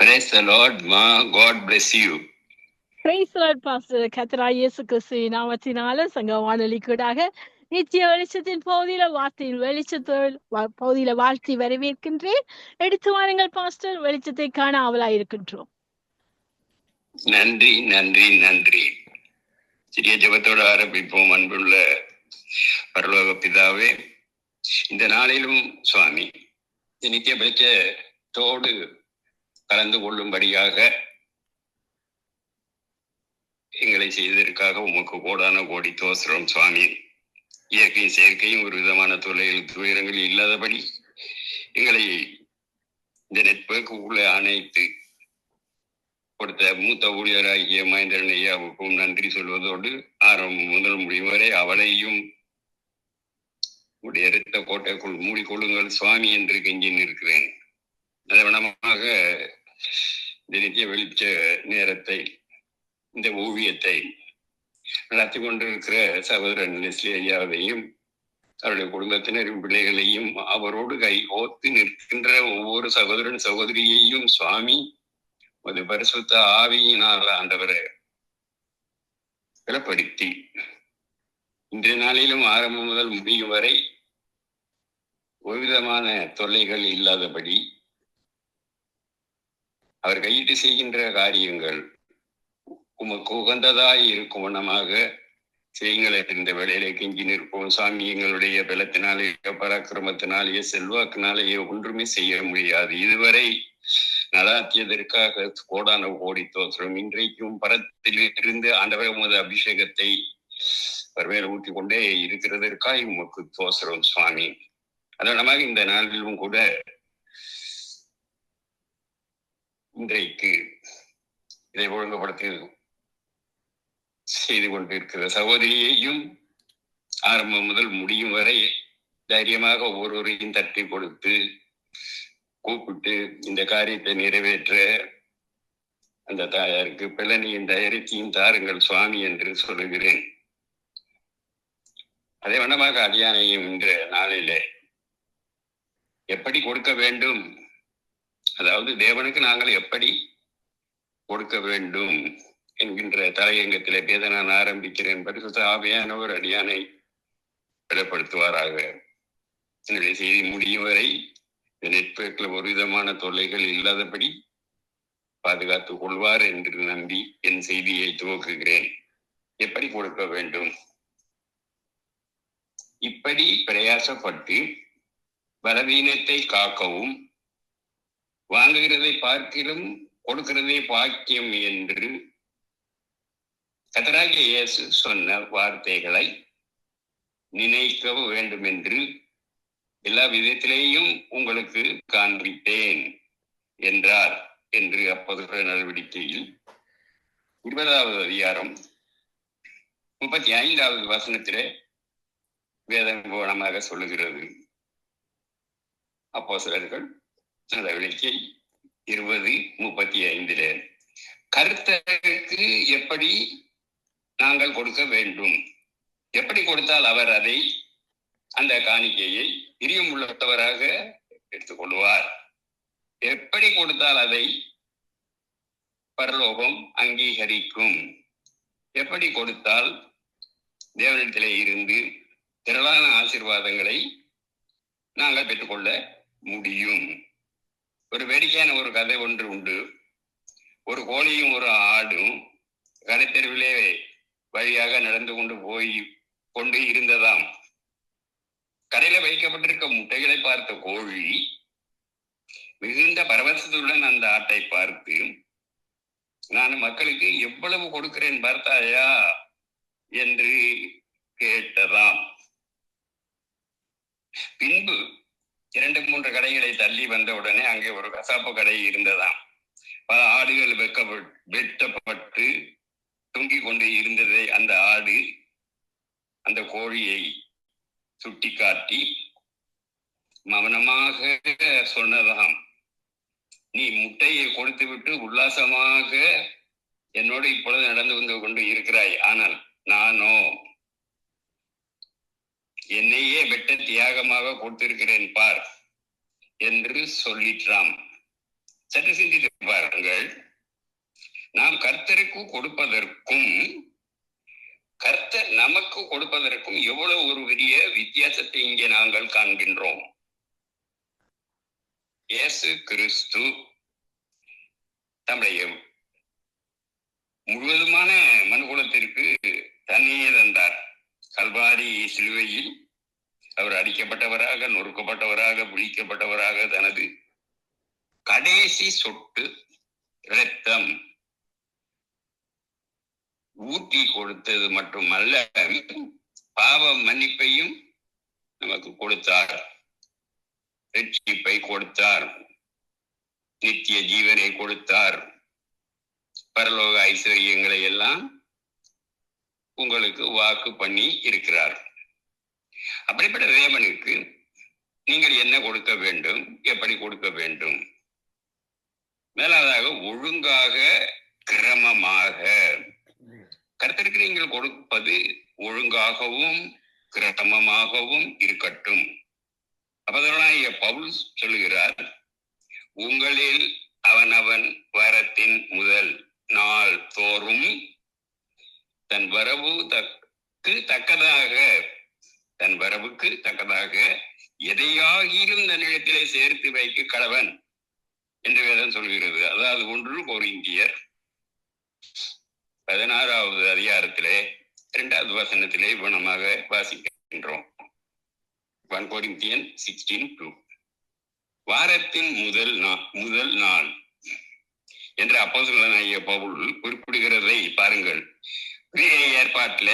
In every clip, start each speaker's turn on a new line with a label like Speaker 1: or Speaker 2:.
Speaker 1: Praise the Lord, Ma. God bless you.
Speaker 2: Praise lord pastor Kathra இயேசு கிறிஸ்து நாமத்தினால சங்க வானொலிக்கூடாக நித்திய வெளிச்சத்தின் பகுதியில வார்த்தையின் வெளிச்சத்தில் வா- பகுதியில வாழ்த்தி வரவேற்கின்றேன் எடுத்து வாருங்கள் பாஸ்டர் வெளிச்சத்தை காண ஆவலாய் இருக்கின்றோம்
Speaker 1: நன்றி நன்றி நன்றி சிறிய ஜெபத்தோடு ஆரம்பிப்போம் அன்புள்ள பரலோக பிதாவே இந்த நாளிலும் சுவாமி நித்திய வெளிச்சத்தோடு கலந்து கொள்ளும்படியாக எங்களை செய்ததற்காக உமக்கு கோடான கோடி தோசுறோம் சுவாமி. இயற்கையும் செயற்கையும் ஒரு விதமான தொழில் துயரங்கள் இல்லாதபடி எங்களை இந்த நெட்வொர்க்குள்ளே அணைத்து கொடுத்த மூத்த ஊழியராகிய மகேந்திரன் ஐயாவுக்கும் நன்றி சொல்வதோடு ஆரம்பம் முதல் முடியும் வரை அவளையும் உடைய இரத்த கோட்டைக்குள் மூடிக்கொள்ளுங்கள் சுவாமி என்று கெஞ்சி நிற்கிறேன் அதவனமாக இந்த வெளிச்ச நேரத்தை இந்த ஓவியத்தை நடத்தி கொண்டிருக்கிற சகோதரன் நெஸ்லி ஐயாவையும் அவருடைய குடும்பத்தினரும் பிள்ளைகளையும் அவரோடு கை கோத்து நிற்கின்ற ஒவ்வொரு சகோதரன் சகோதரியையும் சுவாமி ஒரு பரிசுத்த ஆவியினால் ஆண்டவரை பலப்படுத்தி இன்றைய நாளிலும் ஆரம்பம் முதல் முடியும் வரை ஒரு விதமான தொல்லைகள் இல்லாதபடி அவர் கையிட்டு செய்கின்ற காரியங்கள் உமக்கு உகந்ததாய் இருக்கும் வண்ணமாக செய்யுங்கள் இந்த வேலையிலே கெஞ்சி நிற்போம். சாமி எங்களுடைய பலத்தினாலேயோ பராக்கிரமத்தினாலேயோ செல்வாக்கினாலேயோ ஒன்றுமே செய்ய முடியாது. இதுவரை நடாத்தியதற்காக கோடான கோடி தோற்றம். இன்றைக்கும் பரத்தில் இருந்து ஆண்டவர் உமது அபிஷேகத்தை வரவேல ஊற்றி கொண்டே இருக்கிறதற்காக உமக்கு தோசரம் சுவாமி. அதனமாக இந்த நாளிலும் கூட இன்றைக்கு இதை ஒழுங்குபடுத்தி செய்து கொண்டிருக்கிற சகோதரியையும் ஆரம்பம் முதல் முடியும் வரை தைரியமாக ஒவ்வொருவரையும் தட்டி கொடுத்து கூப்பிட்டு இந்த காரியத்தை நிறைவேற்ற அந்த தாயாருக்கு பிளனியின் தைரியத்தையும் தாருங்கள் சுவாமி என்று சொல்லுகிறேன். அதே வண்ணமாக அடியானையும் இன்ற நாளிலே எப்படி கொடுக்க வேண்டும் அதாவது தேவனுக்கு நாங்கள் எப்படி கொடுக்க வேண்டும் என்கின்ற தலையங்கத்திலே பேத நான் ஆரம்பிக்கிறேன். பரிசுத்த ஆவியானவர் அடியானை வெளிப்படுத்துவாராக என்னுடைய செய்தி முடியும் வரை இந்த நெட்வொர்க்கில் ஒரு விதமான தொல்லைகள் இல்லாதபடி பாதுகாத்துக் கொள்வார் என்று நம்பி என் செய்தியை துவக்குகிறேன். எப்படி கொடுக்க வேண்டும்? இப்படி பிரயாசப்பட்டு பலவீனத்தை காக்கவும் வாங்குகிறதை பார்க்கிலும் கொடுக்கிறதே பாக்கியம் என்று கத்தராகிய இயேசு சொன்ன வார்த்தைகளை நினைக்க வேண்டும் என்று எல்லா விதத்திலேயும் உங்களுக்கு காண்பித்தேன் என்றார் என்று அப்போது நடவடிக்கையில் இருபதாவது அதிகாரம் முப்பத்தி ஐந்தாவது வசனத்திலே வேதம் கோணமாக சொல்லுகிறது. அப்போ சிலர்கள் நடவடிக்கை இருபது முப்பத்தி ஐந்திலே கருத்தருக்கு எப்படி நாங்கள் கொடுக்க வேண்டும்? எப்படி கொடுத்தால் அவர் அதை அந்த காணிக்கையை பிரியம் உள்ளவராக எடுத்துக்கொள்வார்? எப்படி கொடுத்தால் அதை பரலோகம் அங்கீகரிக்கும்? எப்படி கொடுத்தால் தேவனிடத்திலே இருந்து திரளான ஆசீர்வாதங்களை நாங்கள் பெற்றுக்கொள்ள முடியும்? ஒரு வேடிக்கையான ஒரு கதை ஒன்று உண்டு. ஒரு கோழியும் ஒரு ஆடும் கடைத்தெருவிலே வழியாக நடந்து கொண்டு போய் கொண்டு இருந்ததாம். கடையில வைக்கப்பட்டிருக்க முட்டைகளை பார்த்த கோழி மிகுந்த பரவசத்துடன் அந்த ஆட்டை பார்த்து நான் மக்களுக்கு எவ்வளவு கொடுக்கிறேன் பார்த்தாயா? என்று கேட்டதாம். பின்பு இரண்டு மூன்று கடைகளை தள்ளி வந்த உடனே அங்கே ஒரு கசாப்பு கடை இருந்ததாம். பல ஆடுகள் வெக்க வெட்டப்பட்டு தொங்கிக் கொண்டு இருந்ததை அந்த ஆடு அந்த கோழியை சுட்டி காட்டி மௌனமாக சொன்னதாம். நீ முட்டையை கொடுத்து விட்டு உல்லாசமாக என்னோடு இப்பொழுது நடந்து வந்து கொண்டு இருக்கிறாய். ஆனால் நானோ என்னையே வெட்ட தியாகமாக கொடுத்திருக்கிறேன் பார் என்று சொல்லிற்றாம். சற்று சிந்தித்து பாருங்கள். நாம் கர்த்தருக்கு கொடுப்பதற்கும் கர்த்தர் நமக்கு கொடுப்பதற்கும் எவ்வளவு ஒரு பெரிய வித்தியாசத்தை இங்கே நாங்கள் காண்கின்றோம். இயேசு கிறிஸ்து தம்முடைய முழுவதுமான மனுகுலத்திற்கு தன்னையே தந்தார். கல்வாரி சிலுவையில் அவர் அடிக்கப்பட்டவராக நொறுக்கப்பட்டவராக விழிக்கப்பட்டவராக தனது கடைசி சொட்டு இரத்தம் ஊட்டி கொடுத்தது மட்டுமல்ல பாவ மன்னிப்பையும் நமக்கு கொடுத்தார். ரட்சிப்பை கொடுத்தார். நித்திய ஜீவனை கொடுத்தார். பரலோக ஐஸ்வர்யங்களை எல்லாம் உங்களுக்கு வாக்கு பண்ணி இருக்கிறார். அப்படிப்பட்ட தேவனுக்கு நீங்கள் என்ன கொடுக்க வேண்டும் எப்படி கொடுக்க வேண்டும்? மேலாவதாக ஒழுங்காக கிரமமாக. கருத்திற்கு நீங்கள் கொடுப்பது ஒழுங்காகவும் கிரமமாகவும் இருக்கட்டும். அப்பதான் பவுல் சொல்லுகிறார் உங்களில் அவனவன் வரத்தின் முதல் நாள் தோறும் தன் வரவு தக்கு தக்கதாக தன் வரவுக்கு தக்கதாக எதையாகிலும் தன்னிடத்திலே சேர்த்து வைக்க கடவன் என்று வேதம் சொல்கிறது. அதாவது ஒன்று கொரிந்தியர் பதினாறாவது அதிகாரத்திலே இரண்டாவது வசனத்திலே குணமாக வாசிக்கின்றோம். ஒன் கொரிந்தியன் சிக்ஸ்டீன் டூ வாரத்தின் முதல் நாள் முதல் நாள் என்று அப்போசலனாகிய பவுல் குறிப்பிடுகிறதை பாருங்கள். ஏற்பாட்டுல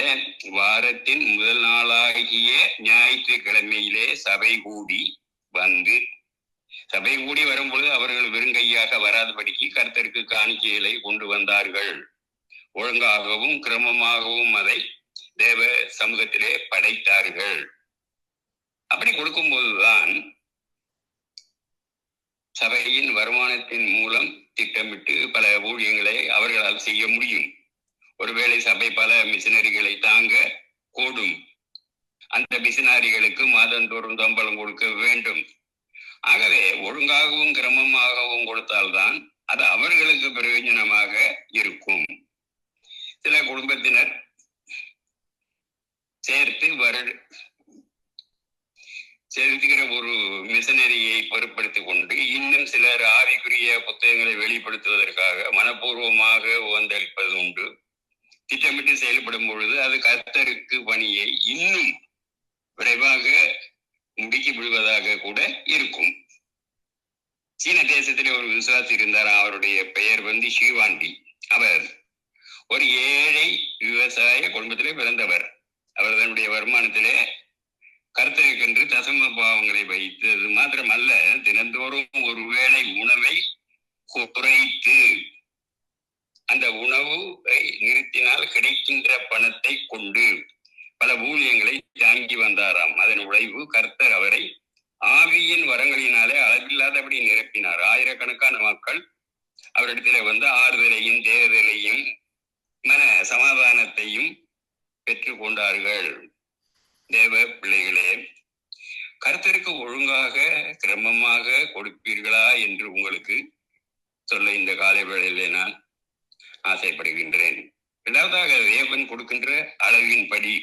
Speaker 1: வாரத்தின் முதல் நாளாகிய ஞாயிற்றுக்கிழமையிலே சபை கூடி வந்து சபை கூடி வரும்பொழுது அவர்கள் வெறுங்கையாக வராதபடிக்கு கர்த்தருக்கு காணிக்கைகளை கொண்டு வந்தார்கள். ஒழுங்காகவும் கிரமமாகவும் அதை தேவ சமூகத்திலே படைத்தார்கள். அப்படி கொடுக்கும்போதுதான் சபையின் வருமானத்தின் மூலம் திட்டமிட்டு பல ஊழியங்களை அவர்களால் செய்ய முடியும். ஒருவேளை சபை பல மிஷினரிகளை தாங்க கூடும். அந்த மிஷினரிகளுக்கு மாதந்தோறும் சம்பளம் கொடுக்க வேண்டும். ஆகவே ஒழுங்காகவும் கிரமமாகவும் கொடுத்தால்தான் அது அவர்களுக்கு பிரயோஜனமாக இருக்கும். சில குடும்பத்தினர் சேர்த்து வரு செலுத்துகிற ஒரு மிஷனரியை பொருட்படுத்திக் கொண்டு இன்னும் சிலர் ஆவிக்குரிய புத்தகங்களை வெளிப்படுத்துவதற்காக மனப்பூர்வமாக வந்தளிப்பது உண்டு. செயல்படும் பொழுது அது கர்த்தருக்கு பணியை இன்னும் விரைவாக முடிக்க விடுவதாக கூட இருக்கும். சீன தேசத்திலே ஒரு விசுவாசி இருந்தார். அவருடைய பெயர் வந்து ஷிவாண்டி. அவர் ஒரு ஏழை விவசாய குடும்பத்திலே பிறந்தவர். அவர் தன்னுடைய வருமானத்திலே கருத்தருக்கென்று தசம பாவங்களை வைத்தது மாத்திரமல்ல தினந்தோறும் ஒரு வேளை உணவை குறைத்து அந்த உணவை நிறுத்தினால் கிடைக்கின்ற பணத்தை கொண்டு பல ஊழியங்களை தாங்கி வந்தாராம். அதன் உழைவு கர்த்தர் அவரை ஆவியின் வரங்களினாலே அளவில்லாதபடி நிரப்பினார். ஆயிரக்கணக்கான மக்கள் அவரிடத்திலே வந்து ஆறுதலையும் தேர்தலையும் மன சமாதானத்தையும் பெற்றுக்கொண்டார்கள் தேவ பிள்ளைகளே கர்த்தருக்கு ஒழுங்காக கிரமமாக கொடுப்பீர்களா என்று உங்களுக்கு சொல்ல இந்த காலை வேளையிலே நான் ஆசைப்படுகின்றேன். இரண்டாவதாக தேவன் கொடுக்கின்ற அளவின்படி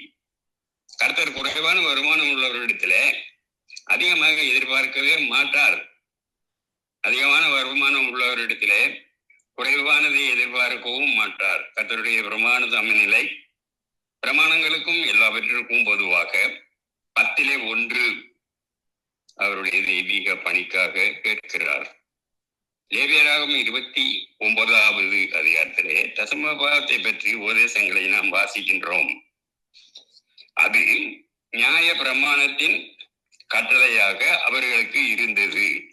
Speaker 1: கர்த்தர் குறைவான வருமானம் உள்ளவரிடத்துல அதிகமாக எதிர்பார்க்கவே மாட்டார். அதிகமான வருமானம் உள்ளவரிடத்திலே குறைவானதை எதிர்பார்க்கவும் மாட்டார். கத்தருடைய பிரமாண சமநிலை பிரமாணங்களுக்கும் எல்லாவற்றிற்கும் பொதுவாக பத்திலே ஒன்று அவருடைய தெய்வீக பணிக்காக கேட்கிறார். லேவியராகும் இருபத்தி ஒன்பதாவது அதிகாரத்திலே தசமபாவத்தை பற்றி உபதேசங்களை நாம் வாசிக்கின்றோம். அது நியாய பிரமாணத்தின் கட்டளையாக அவர்களுக்கு இருந்தது.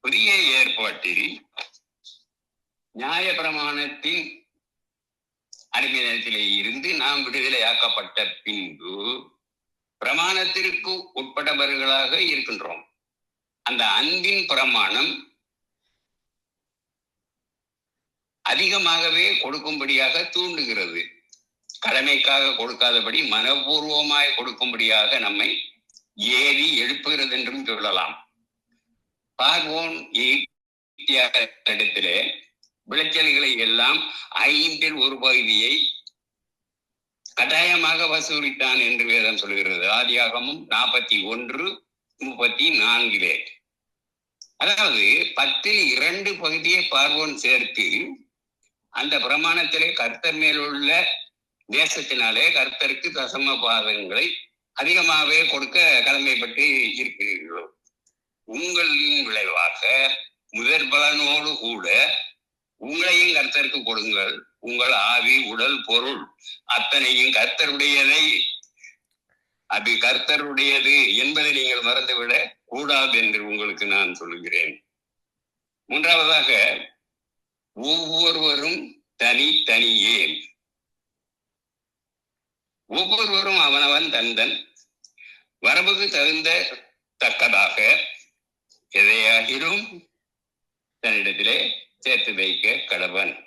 Speaker 1: புதிய ஏற்பாட்டில் நியாய பிரமாணத்தின் அடிமையிலே இருந்து நாம் விடுதலையாக்கப்பட்ட பின்பு பிரமாணத்திற்கு உட்பட்டவர்களாக இருக்கின்றோம். அந்த அன்பின் பிரமாணம் அதிகமாகவே கொடுக்கும்படியாக தூண்டுகிறது. கடமைக்காக கொடுக்காதபடி மனப்பூர்வமாய் கொடுக்கும்படியாக நம்மை ஏறி எழுப்புகிறது என்றும் சொல்லலாம் பார்வோன் இடத்திலே விளைச்சல்களை எல்லாம் ஐந்தில் ஒரு பகுதியை கட்டாயமாக வசூலித்தான் என்று வேதம் சொல்கிறது. ஆதியாகமும் நாற்பத்தி ஒன்று முப்பத்தி நான்கிலே. அதாவது பத்தில் இரண்டு பகுதியை பார்வோன் சேர்த்து அந்த பிரமாணத்திலே கர்த்தர் மேலுள்ள தேசத்தினாலே கர்த்தருக்கு தசம பாதங்களை அதிகமாகவே கொடுக்க கடமைப்பட்டு இருக்கிறீர்களோ? உங்களின் விளைவாக முதற் பலனோடு கூட உங்களையும் கர்த்தருக்கு கொடுங்கள். உங்கள் ஆவி உடல் பொருள் அத்தனையும் கர்த்தருடையதை அது கர்த்தருடையது என்பதை நீங்கள் மறந்துவிட கூடாது என்று உங்களுக்கு நான் சொல்லுகிறேன். மூன்றாவதாக ஒவ்வொருவரும் தனி ஒவ்வொருவரும் அவனவன் தந்தன். வரம்புக்கு தகுந்த தக்கதாக எதையாகிலும் தன்னிடத்திலே சேர்த்து வைக்க கடவன்.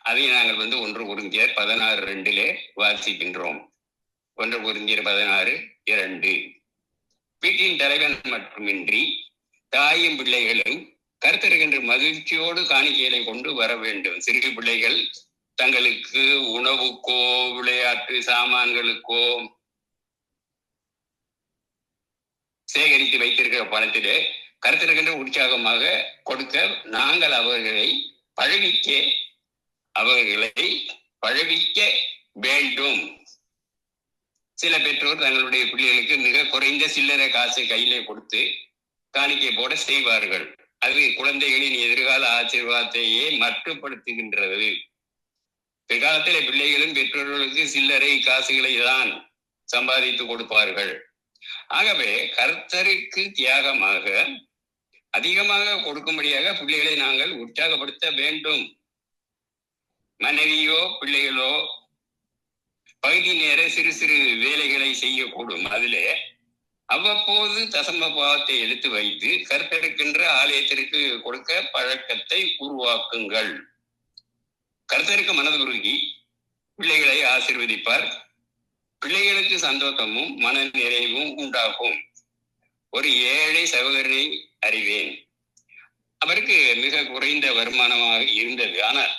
Speaker 1: அதை நாங்கள் வந்து ஒன்று குறிஞ்சியர் பதினாறு ரெண்டிலே வாசிக்கின்றோம். ஒன்று குறிஞ்சியர் பதினாறு இரண்டு. வீட்டின் தலைவன் மட்டுமின்றி தாயும் பிள்ளைகளும் கருத்தருகின்ற மகிழ்ச்சியோடு காணிக்கைகளை கொண்டு வர வேண்டும். சிறு பிள்ளைகள் தங்களுக்கு உணவுக்கோ விளையாட்டு சாமான்களுக்கோ சேகரித்து வைத்திருக்கிற பணத்திலே கருத்திருக்கின்ற உற்சாகமாக கொடுக்க நாங்கள் அவர்களை பழகிக்க அவர்களை பழகிக்க வேண்டும். சில பெற்றோர் தங்களுடைய பிள்ளைகளுக்கு மிக குறைந்த சில்லறை காசை கையிலே கொடுத்து காணிக்கை போட செய்வார்கள். அது குழந்தைகளின் எதிர்கால ஆசீர்வாதத்தையே மட்டுப்படுத்துகின்றது. பிற்காலத்திலே பிள்ளைகளும் பெற்றோர்களுக்கு சில்லறை காசுகளை தான் சம்பாதித்து கொடுப்பார்கள். ஆகவே கர்த்தருக்கு தியாகமாக அதிகமாக கொடுக்கும்படியாக பிள்ளைகளை நாங்கள் உற்சாகப்படுத்த வேண்டும். மனைவியோ பிள்ளைகளோ பகுதி நேர சிறு சிறு வேலைகளை செய்யக்கூடும். அதிலே அவ்வப்போது தசம பாவத்தை எடுத்து வைத்து கர்த்தருக்கின்ற ஆலயத்திற்கு கொடுக்க பழக்கத்தை உருவாக்குங்கள். கர்த்தருக்கு மனதுருகி பிள்ளைகளை ஆசிர்வதிப்பார். பிள்ளைகளுக்கு சந்தோஷமும் மன நிறைவும் உண்டாகும். ஒரு ஏழை சகோதரனை அறிவேன். அவருக்கு மிக குறைந்த வருமானமாக இருந்தது. ஆனால்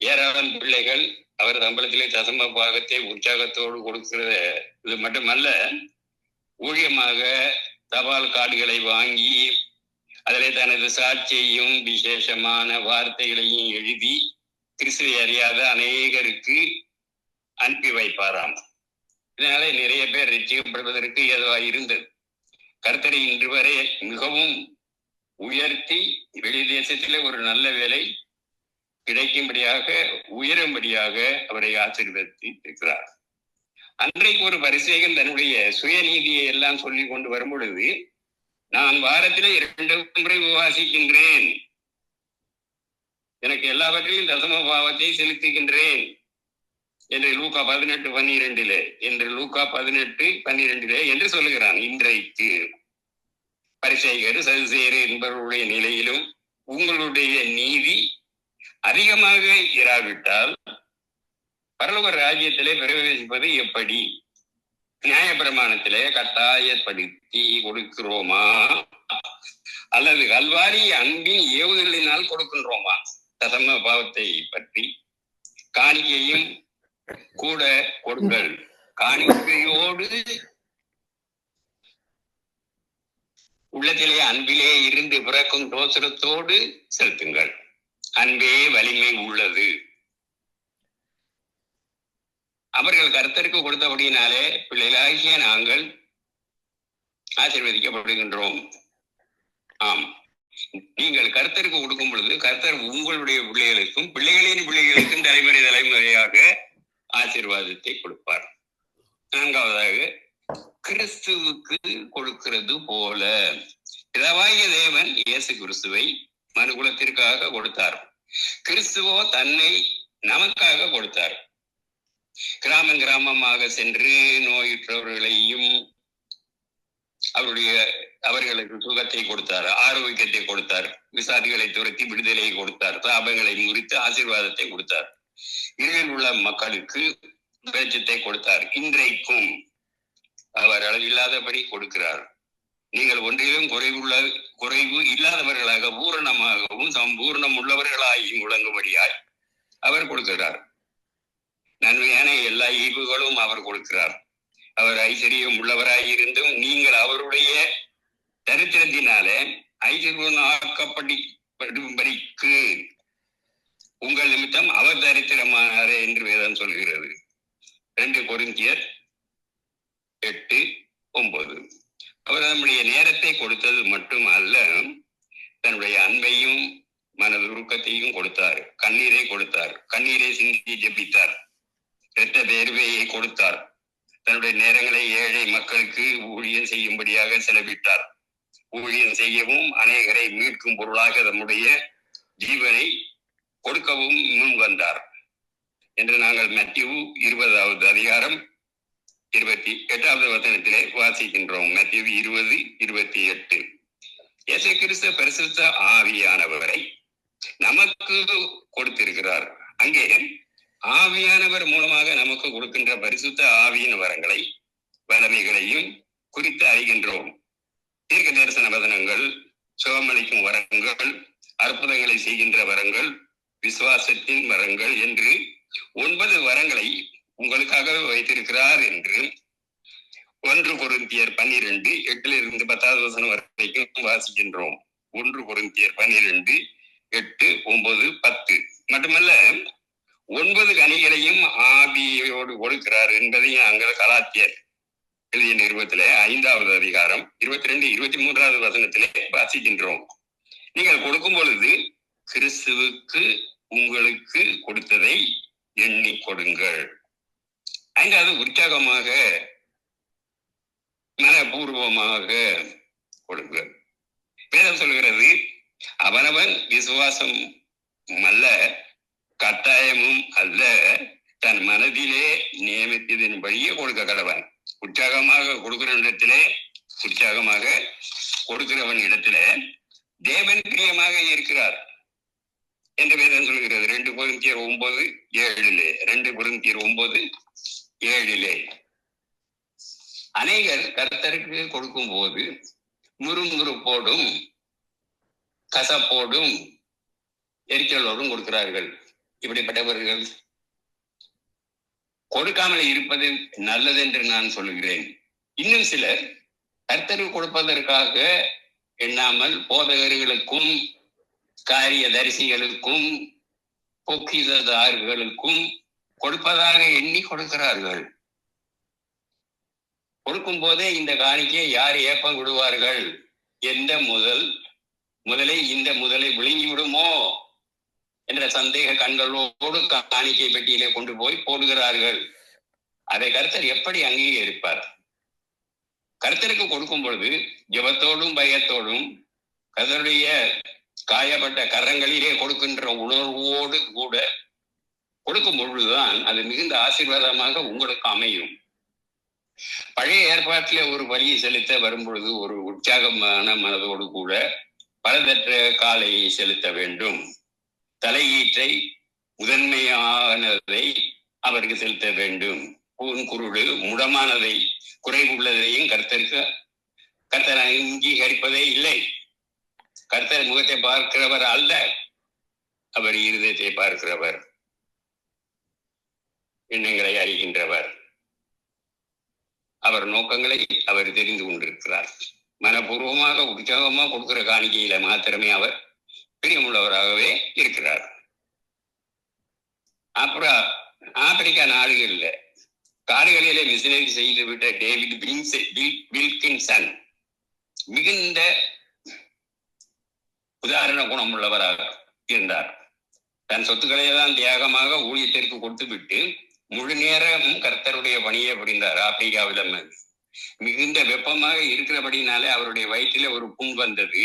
Speaker 1: ஏராளம் பிள்ளைகள் அவர் சம்பளத்திலே தசம பாகத்தை உற்சாகத்தோடு கொடுக்கிறது இது மட்டுமல்ல ஊழியமாக தபால் கார்டுகளை வாங்கி அதிலே தனது சாட்சியையும் விசேஷமான வார்த்தைகளையும் எழுதி கிறிஸ்துவை அறியாத அநேகருக்கு அனுப்பி வைப்பாராம். இதனால நிறைய பேர் ரட்சிக்கப்படுவதற்கு ஏதுவாக இருந்தது. கர்த்தரை இன்று வரை மிகவும் உயர்த்தி வெளி தேசத்திலே ஒரு நல்ல வேலை கிடைக்கும்படியாக உயரும்படியாக அவரை ஆசீர்வதித்து இருக்கிறார் அன்றைக்கு ஒரு பரிசேகன் தன்னுடைய சுயநீதியை எல்லாம் சொல்லி கொண்டு வரும் பொழுது நான் வாரத்திலே இரண்டு முறை உபாசிக்கின்றேன் எனக்கு எல்லாவற்றையும் தசம பாவத்தை செலுத்துகின்றேன். என்று லூக்கா பதினெட்டு பன்னிரெண்டிலே என்று லூக்கா பதினெட்டு பன்னிரெண்டிலே என்று சொல்லுகிறான் இன்றைக்கு. பரிசேகர் சதுசேரு என்பவர்களுடைய நிலையிலும் உங்களுடைய நீதி அதிகமாக இராவிட்டால் பரலோக ராஜ்யத்திலே பிரவேசிப்பது எப்படி? நியாயப்பிரமாணத்திலே கட்டாயப்படுத்தி கொடுக்கிறோமா? அல்லது கல்வாரி அன்பின் ஏவுதலினால் கொடுக்கின்றோமா? தசம பாவத்தை பற்றி காணிக்கையும் கூட கொடுங்கள். காணிக்கையோடு உள்ளத்திலே அன்பிலே இருந்து பிறக்கும் தோசரத்தோடு செலுத்துங்கள். அன்பே வலிமை உள்ளது. அவர்கள் கர்த்தருக்கு கொடுத்தபடியினாலே பிள்ளைகளாகிய நாங்கள் ஆசீர்வதிக்கப்படுகின்றோம். ஆம். நீங்கள் கர்த்தருக்கு கொடுக்கும் பொழுது கர்த்தர் உங்களுடைய பிள்ளைகளுக்கும் பிள்ளைகளின் பிள்ளைகளுக்கும் தலைமுறை தலைமுறையாக ஆசீர்வாதத்தை கொடுப்பார். நான்காவதாக கிறிஸ்துவுக்கு கொடுக்கிறது போல. பிதாவாகிய தேவன் இயேசு கிறிஸ்துவை மனுகுலத்திற்காக கொடுத்தார். கிறிஸ்துவோ தன்னை நமக்காக கொடுத்தார். கிராமம் கிராமமாக சென்று நோயுற்றவர்களையும் அவருடைய அவர்களுக்கு சுகத்தை கொடுத்தார் ஆரோக்கியத்தை கொடுத்தார் விசாதிகளை துரத்தி விடுதலையை கொடுத்தார் தாபங்களை முறித்து ஆசீர்வாதத்தை கொடுத்தார். இருளில் உள்ள மக்களுக்கு வெளிச்சத்தை கொடுத்தார். இன்றைக்கும் அவர் அளவில்லாதபடி கொடுக்கிறார். நீங்கள் ஒன்றிலும் குறைவுள்ள குறைவு இல்லாதவர்களாக பூரணமாகவும் சம்பூர்ணம் உள்ளவர்களாயும் விளங்கும்படியாய் அவர் கொடுக்கிறார். நன்மையான எல்லா ஈவுகளும் அவர் கொடுக்கிறார். அவர் ஐஸ்வர்யம் உள்ளவராய் இருந்தும் நீங்கள் அவருடைய தரித்திரத்தினாலே ஐஸ்வர்யம் ஐஸ்வர்யமாக்கப்படிக்கு உங்கள் நிமித்தம் அவர் தரித்திரமானாரே என்று வேதம் சொல்கிறது. ரெண்டு கொரிந்தியர் எட்டு ஒன்பது. அவர் நம்முடைய நேரத்தை கொடுத்தது மட்டும் அல்ல தன்னுடைய அன்பையும் மனதுருக்கத்தையும் கொடுத்தார். கண்ணீரை கொடுத்தார். கண்ணீரை சிந்தி ஜெபித்தார். இரட்ட தேர்வையை கொடுத்தார். தன்னுடைய நேரங்களை ஏழை மக்களுக்கு ஊழியம் செய்யும்படியாக செலவிட்டார். ஊழியம் செய்யவும் அநேகரை மீட்கும் பொருளாக தம்முடைய ஜீவனை கொடுக்கவும் முன் வந்தார். என்று நாங்கள் மத்திய இருபதாவது அதிகாரம் இருபத்தி எட்டாவது வசனத்திலே வாசிக்கின்றோம். மத்திய இருபது இருபத்தி எட்டு. இயேசு கிறிஸ்த பரிசுத்த ஆவியானவரை நமக்கு கொடுத்திருக்கிறார். அங்கே ஆவியானவர் மூலமாக நமக்கு கொடுக்கின்ற பரிசுத்த ஆவியின் வரங்களை வல்லமைகளையும் குறித்து அறிகின்றோம். தீர்க்க தரிசன வதனங்கள் சுகமளிக்கும் வரங்கள் அற்புதங்களை செய்கின்ற வரங்கள் விசுவாசத்தின் வரங்கள் என்று ஒன்பது வரங்களை உங்களுக்காக வைத்திருக்கிறார் என்று ஒன்று குருந்தியர் பன்னிரண்டு எட்டிலிருந்து பத்தாவது வசனம் வரைக்கும் வாசிக்கின்றோம். ஒன்று குருந்தியர் பன்னிரண்டு எட்டு ஒன்பது பத்து. மட்டுமல்ல ஒன்பது கனிகளையும் ஆவியோடு கொடுக்கிறார் என்பதையும் அங்க கலாத்தியர் எழுதிய நிறுவத்திலே ஐந்தாவது அதிகாரம் இருபத்தி ரெண்டு இருபத்தி மூன்றாவது வசனத்திலே வாசிக்கின்றோம். நீங்கள் கொடுக்கும் பொழுது கிறிஸ்துவுக்கு உங்களுக்கு கொடுத்ததை எண்ணி கொடுங்கள். ஐந்தாவது உற்சாகமாக மனப்பூர்வமாக கொடுங்கள். வேதம் சொல்கிறது அவனவன் விசுவாசம் அல்ல கட்டாயமும் அல்ல. தன் மனதிலே நியமித்ததின்படியே கொடுக்க கடவன். உற்சாகமாக கொடுக்கிற இடத்திலே உற்சாகமாக கொடுக்கிறவன் இடத்திலே தேவன் பிரியமாக இருக்கிறார். என்று வேதம் சொல்கிறது. ரெண்டு பொருந்தியர் ஒன்பது ஏழிலே. ரெண்டு பொருந்தியர் ஒன்பது ஏழிலே. அநேகர் கர்த்தருக்கு கொடுக்கும் போது முறுமுறுப்போடும் கசப்போடும் எரிச்சலோடும் கொடுக்கிறார்கள். இப்படிப்பட்டவர்கள் கொடுக்காமல் இருப்பது நல்லது என்று நான் சொல்கிறேன் இன்னும் சிலர் கர்த்தர் கொடுப்பதற்காக எண்ணாமல் போதகர்களுக்கும் காரிய தரிசிகளுக்கும் பொக்கிதார்களுக்கும் கொடுப்பதாக எண்ணி கொடுக்கிறார்கள். கொடுக்கும் போதே இந்த காணிக்கை யார் ஏப்பம் விடுவார்கள்? எந்த முதல் முதலை இந்த முதலை விழுங்கி விடுமோ என்ற சந்தேக கண்களோடு காணிக்கை பெட்டியிலே கொண்டு போய் போடுகிறார்கள். அதை கர்த்தர் எப்படி அங்கீகரிப்பார்? கர்த்தருக்கு கொடுக்கும் பொழுது ஜபத்தோடும் பயத்தோடும் கர்த்தருடைய காயப்பட்ட கரங்களிலே கொடுக்கின்ற உணர்வோடு கூட கொடுக்கும் பொழுதுதான் அது மிகுந்த ஆசீர்வாதமாக உங்களுக்கு அமையும். பழைய ஏற்பாட்டிலே ஒரு வழியை செலுத்த வரும்பொழுது ஒரு உற்சாகமான மனதோடு கூட பலதற்ற காலை செலுத்த வேண்டும். தலையீற்றை முதன்மையானதை அவருக்கு செலுத்த வேண்டும். கூன் குருடு முடமானதை குறைவுள்ளதையும் கர்த்தருக்கு கர்த்தர் அங்கீகரிப்பதே இல்லை. கர்த்தர் முகத்தை பார்க்கிறவர் அல்ல அவர் இருதயத்தை பார்க்கிறவர் எண்ணங்களை அறிகின்றவர். அவர் நோக்கங்களை அவர் தெரிந்து கொண்டிருக்கிறார். மனப்பூர்வமாக உற்சாகமாக கொடுக்கிற காணிக்கையில மாத்திரமே அவர் பிரியமுள்ளவராகவே இருக்கிறார். அப்புறம் ஆப்பிரிக்கா நாடுகளில் காடுகளிலே மிஷினரி செய்து விட்ட டேவிட் வில்கின்சன் மிகுந்த உதாரண குணம் உள்ளவராக இருந்தார். தன் சொத்துக்களை எல்லாம் தியாகமாக ஊழியத்திற்கு கொடுத்து விட்டு முழு நேரமும் கர்த்தருடைய பணியை புரிந்தார் ஆப்பிரிக்காவிடம் மிகுந்த வெப்பமாக இருக்கிறபடினாலே அவருடைய வயிற்றில ஒரு புண் வந்தது.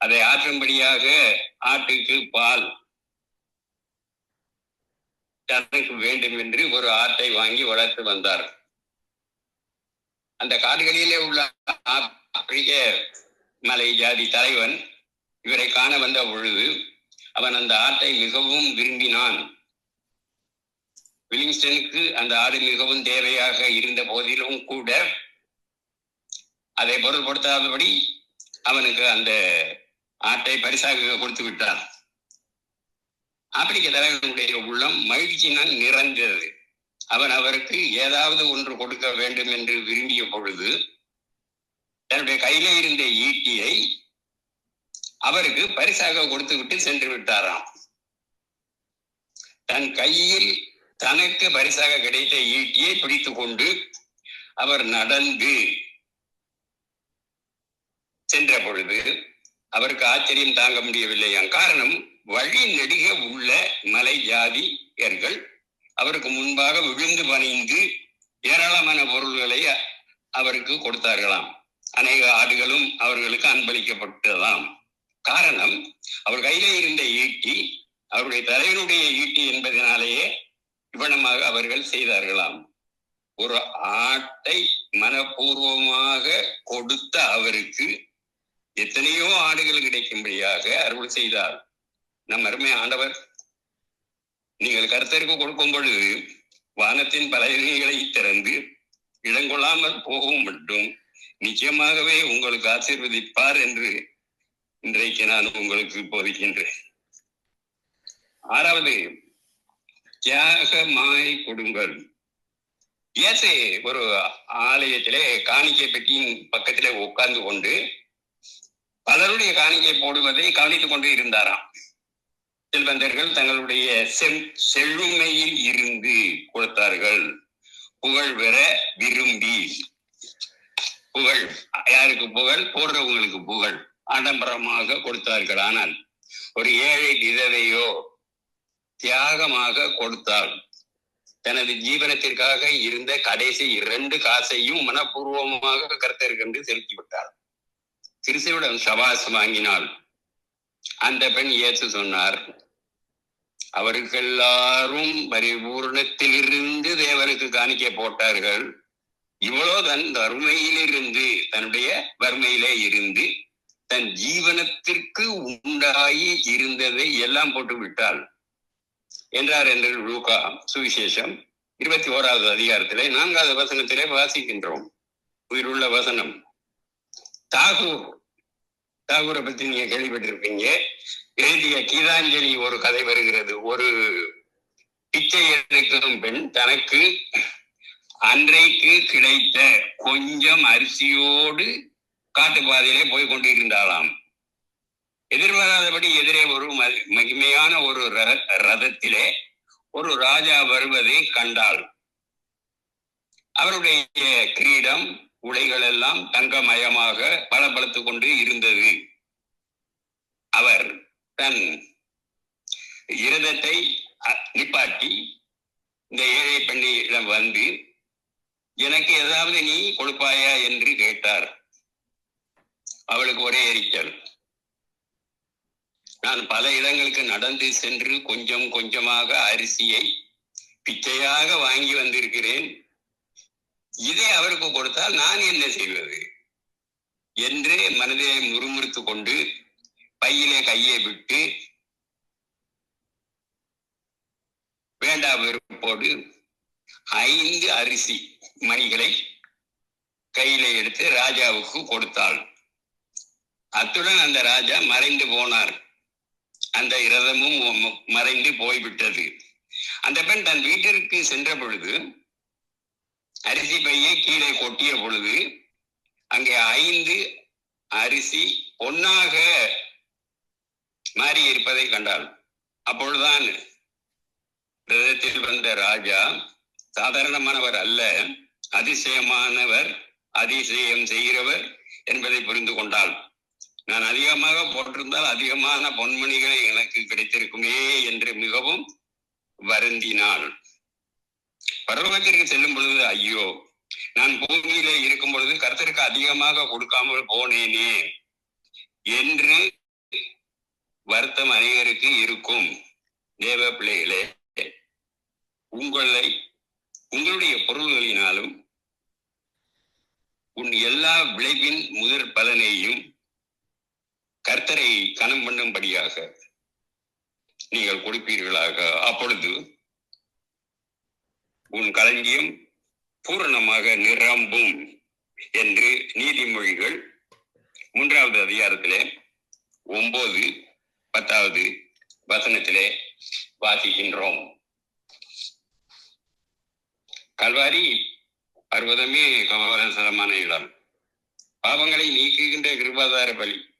Speaker 1: அதை ஆற்றும்படியாக ஆட்டுக்கு பால் தனக்கு வேண்டும் என்று ஒரு ஆட்டை வாங்கி வளர்த்து வந்தார். அந்த காடுகளிலே உள்ள ஆப்பிரிக்க மலை ஜாதி தலைவன் இவரை காண வந்த பொழுது அவன் அந்த ஆட்டை மிகவும் விரும்பினான். விலிங்ஸ்டனுக்கு அந்த ஆடு மிகவும் தேவையாக இருந்த போதிலும் கூட அதை பொருள்படுத்தாதபடி அவனுக்கு அந்த ஆட்டை பரிசாக கொடுத்து விட்டார். அப்படி தலைவனுடைய உள்ளம் மகிழ்ச்சியினால் நிறைந்தது. அவன் அவருக்கு ஏதாவது ஒன்று கொடுக்க வேண்டும் என்று விரும்பிய பொழுது தன்னுடைய கையில இருந்த ஈட்டியை அவருக்கு பரிசாக கொடுத்து விட்டு சென்று விட்டாராம். தன் கையில் தனக்கு பரிசாக கிடைத்த ஈட்டியை பிடித்து கொண்டு அவர் நடந்து சென்ற பொழுது அவருக்கு ஆச்சரியம் தாங்க முடியவில்லையாம் காரணம் வழி நெடுக உள்ள மலை ஜாதியர்கள். அவருக்கு முன்பாக விழுந்து பணிந்து ஏராளமான பொருள்களை அவருக்கு கொடுத்தார்களாம். அநேக ஆடுகளும் அவர்களுக்கு அன்பளிக்கப்பட்டதாம். காரணம் அவர் கையில இருந்த ஈட்டி அவருடைய தலைவனுடைய ஈட்டி என்பதனாலேயே இவ்வளமாக அவர்கள் செய்தார்களாம். ஒரு ஆட்டை மனப்பூர்வமாக கொடுத்த அவருக்கு எத்தனையோ ஆடுகள் கிடைக்கும்படியாக அருள் செய்தார். நம் அருமை ஆண்டவர் நீங்கள் கருத்தருக்கு கொடுக்கும் பொழுது வானத்தின் பலகைகளை திறந்து இடங்கொள்ளாமல் போகவும் மட்டும் நிச்சயமாகவே உங்களுக்கு ஆசீர்வதிப்பார் என்று இன்றைக்கு நான் உங்களுக்கு போதிக்கின்றேன். ஆறாவது தியாகமாய் கொடுங்கள். இயேசு ஒரு ஆலயத்திலே காணிக்கை பெட்டியின் பக்கத்திலே உட்கார்ந்து கொண்டு பலருடைய காணிக்கை போடுவதை கவனித்துக் கொண்டு இருந்தாராம். செல்வந்தர்கள் தங்களுடைய செம் செழுமையில் இருந்து கொடுத்தார்கள். புகழ் பெற விரும்பி. புகழ் யாருக்கு புகழ்? போடுறவங்களுக்கு புகழ். ஆடம்பரமாக கொடுத்தார்கள். ஆனால் ஒரு ஏழை விதவையோ தியாகமாக கொடுத்தாள். தனது ஜீவனத்திற்காக இருந்த கடைசி இரண்டு காசையும் மனப்பூர்வமாக கருத்தருக்கென்று செலுத்திவிட்டார் விட்டாள் கிறிஸ்துவிடம் சபாஸ் வாங்கினாள் அந்த பெண் இயேசு சொன்னார். அவருக்கெல்லாரும் பரிபூர்ணத்திலிருந்து தேவனுக்கு காணிக்க போட்டார்கள். இவ்வளோ தன் வறுமையிலிருந்து தன்னுடைய வறுமையிலே இருந்து தன் ஜீவனத்திற்கு உண்டாகி இருந்ததை எல்லாம் போட்டு விட்டாள். என்றார் என்று லூகா சுவிசேஷம் இருபத்தி ஓராவது அதிகாரத்திலே நான்காவது வசனத்திலே வாசிக்கின்றோம். உயிருள்ள வசனம். தாகூர். தாகூரை பத்தி நீங்க கேள்விப்பட்டிருப்பீங்க. எழுதிய கீதாஞ்சலி ஒரு கதை வருகிறது. ஒரு பிச்சை எடுக்கும் பெண் தனக்கு அன்றைக்கு கிடைத்த கொஞ்சம் அரிசியோடு காட்டுப்பாதையிலே போய் கொண்டிருந்தாளாம். எதிர்பாராதபடி எதிரே ஒரு மகிமையான ஒரு ர- ரதத்திலே ஒரு ராஜா வருவதை கண்டாள். அவருடைய கிரீடம் உடைகள் எல்லாம் தங்கமயமாக பளபளத்துக் கொண்டு இருந்தது. அவர் தன் இருதத்தை நிப்பாட்டி இந்த ஏழை பெண்ணிடம் வந்து எனக்கு ஏதாவது நீ கொடுப்பாயா? என்று கேட்டார். அவளுக்கு ஒரே எரிச்சல். நான் பல இடங்களுக்கு நடந்து சென்று கொஞ்சம் கொஞ்சமாக அரிசியை பிச்சையாக வாங்கி வந்திருக்கிறேன். இதை அவருக்கு கொடுத்தால் நான் என்ன செய்வது? என்று மனதை முறுமுறுத்து கொண்டு பையிலே கையை விட்டு வேண்டா வெறுப்போடு ஐந்து அரிசி மணிகளை கையில எடுத்து ராஜாவுக்கு கொடுத்தாள். அத்துடன் அந்த ராஜா மறைந்து போனார். அந்த இரதமும் மறைந்து போய்விட்டது. அந்த பெண் தன் வீட்டிற்கு சென்ற பொழுது அரிசி பையை கீழே கொட்டிய பொழுது அங்கே ஐந்து அரிசி ஒன்னாக மாறி இருப்பதை கண்டாள். அப்பொழுதுதான் ரதத்தில் வந்த ராஜா சாதாரணமானவர் அல்ல அதிசயமானவர் அதிசயம் செய்கிறவர் என்பதை புரிந்து கொண்டாள். நான் அதிகமாக போட்டிருந்தால் அதிகமான பொன்மணிகள் எனக்கு கிடைத்திருக்குமே என்று மிகவும் வருந்தினாள். பரலோகத்திற்கு செல்லும் பொழுது ஐயோ நான் பூமியிலே இருக்கும் பொழுது கர்த்தருக்கு அதிகமாக கொடுக்காமல் போனேனே என்று வருத்தம் அநேகருக்கு இருக்கும். தேவ பிள்ளைகளே உங்களை உங்களுடைய பொருள்களினாலும் உன் எல்லா விளைவின் முதற் பலனையும் கர்த்தரை கனம் பண்ணும்படியாக நீங்கள் கொடுப்பீர்களாக. அப்பொழுது உன் களஞ்சியம் பூரணமாக நிரம்பும் என்று நீதிமொழிகள் மூன்றாவது அதிகாரத்திலே ஒன்பது பத்தாவது வசனத்திலே வாசிக்கின்றோம். கல்வாரி பர்வதமே கமலசலமான இடம் பாவங்களை நீக்குகின்ற கிருபாதார பலி.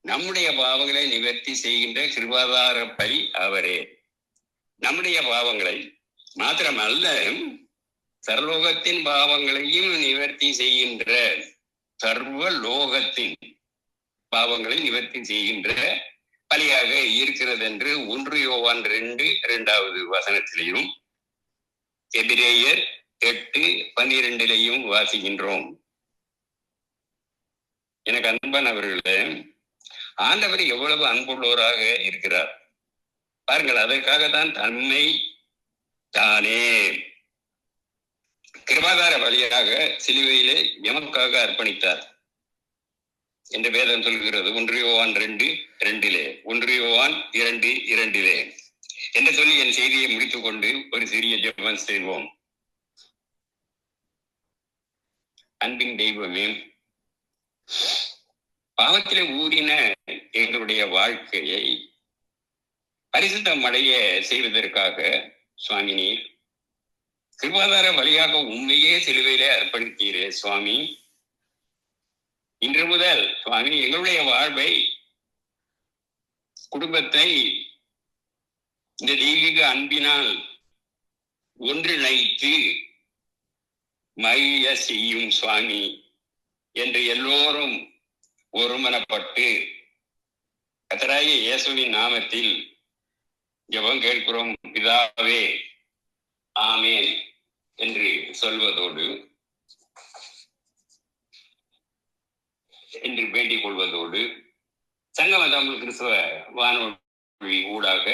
Speaker 1: நம்முடைய பாவங்களை நிவர்த்தி செய்கின்ற கிருபாதார பலி அவரே. நம்முடைய பாவங்களை மாத்திரமல்ல சர்வோகத்தின் பாவங்களையும் நிவர்த்தி செய்கின்ற சர்வ லோகத்தின் பாவங்களை நிவர்த்தி செய்கின்ற பலியாக இருக்கிறது என்று ஒன்று யோவான் ரெண்டு இரண்டாவது வசனத்திலையும் எபிரேயர் எட்டு பன்னிரெண்டிலையும் வாசிக்கின்றோம். எனக்கு அன்பானவர்களே ஆண்டவர் எவ்வளவு அன்புள்ளவராக இருக்கிறார். பாருங்கள் அதற்காக தான் தன்னை தானே கிருபாதார வழியாக சிலுவையிலே எமக்காக அர்ப்பணித்தார். என்று வேதம் சொல்கிறது ஒன்றியோவான் ரெண்டு இரண்டிலே. ஒன்றியோவான் இரண்டு இரண்டிலே. என்று சொல்லி என் செய்தியை முடித்துக் கொண்டு ஒரு சிறிய ஜெபம் செய்வோம். அன்பின் தெய்வமே பாவத்திலே ஊறின எங்களுடைய வாழ்க்கையை பரிசுத்தம் அடைய செய்வதற்காக சுவாமினி. திருவாதார கிருபாதார வழியாக உண்மையே சிலுவையிலே அர்ப்பணித்தீரே சுவாமி. இன்று முதல் சுவாமி எங்களுடைய வாழ்வை குடும்பத்தை இந்த தெய்வீக அன்பினால் ஒன்றிணைத்து மகிழ செய்யும் சுவாமி என்று எல்லோரும் ஒருமனப்பட்டு கத்தராய இயேசுவின் நாமத்தில் ஜபம் கேட்கிறோம் பிதாவே ஆமேன் என்று சொல்வதோடு என்று வேண்டிக் கொள்வதோடு சங்கம தமிழ் கிறிஸ்தவ வானொலி ஊடாக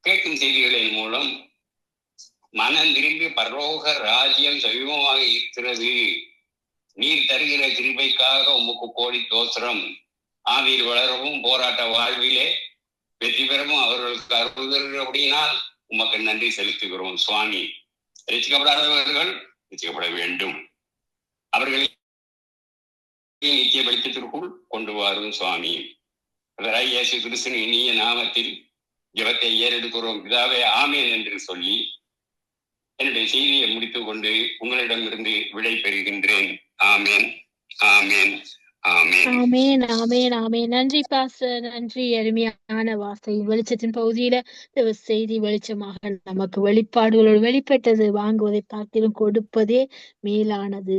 Speaker 1: கேட்கும் செய்திகளின் மூலம் மனம் திரும்பி பரலோக ராஜ்யம் சமீபமாக இருக்கிறது. நீர் தருகிற கிருபைக்காக உமக்கு கோடி தோத்திரம் ஆவியில் வளரவும் போராட்ட வாழ்விலே வெற்றி பெறவும் அவர்களுக்கு அப்படினால் உமக்கு நன்றி செலுத்துகிறோம். சுவாமி ரசிக்கப்படாதவர்கள் ரசிக்கப்பட வேண்டும். அவர்களை நித்திய வெளிச்சத்திற்குள் கொண்டு வாரும் சுவாமி. இயேசு கிருஷ்ணன் இனிய நாமத்தில் ஜபத்தை ஏறெடுக்கிறோம். இதாவே ஆமேன் என்று சொல்லி என்னுடைய செய்தியை முடித்துக் கொண்டு உங்களிடமிருந்து விடை பெறுகின்றேன். ஆமேன் ஆமேன்.
Speaker 2: ஆமேன். ஆமேன் ஆமேன் நன்றி பாஸ்டர். நன்றி அருமையான வார்த்தையின் வெளிச்சத்தின் பகுதியில இந்த செய்தி வெளிச்சமாக நமக்கு வெளிப்பாடுகளோடு வெளிப்பட்டது. வாங்குவதை பார்த்திலும் கொடுப்பதே மேலானது.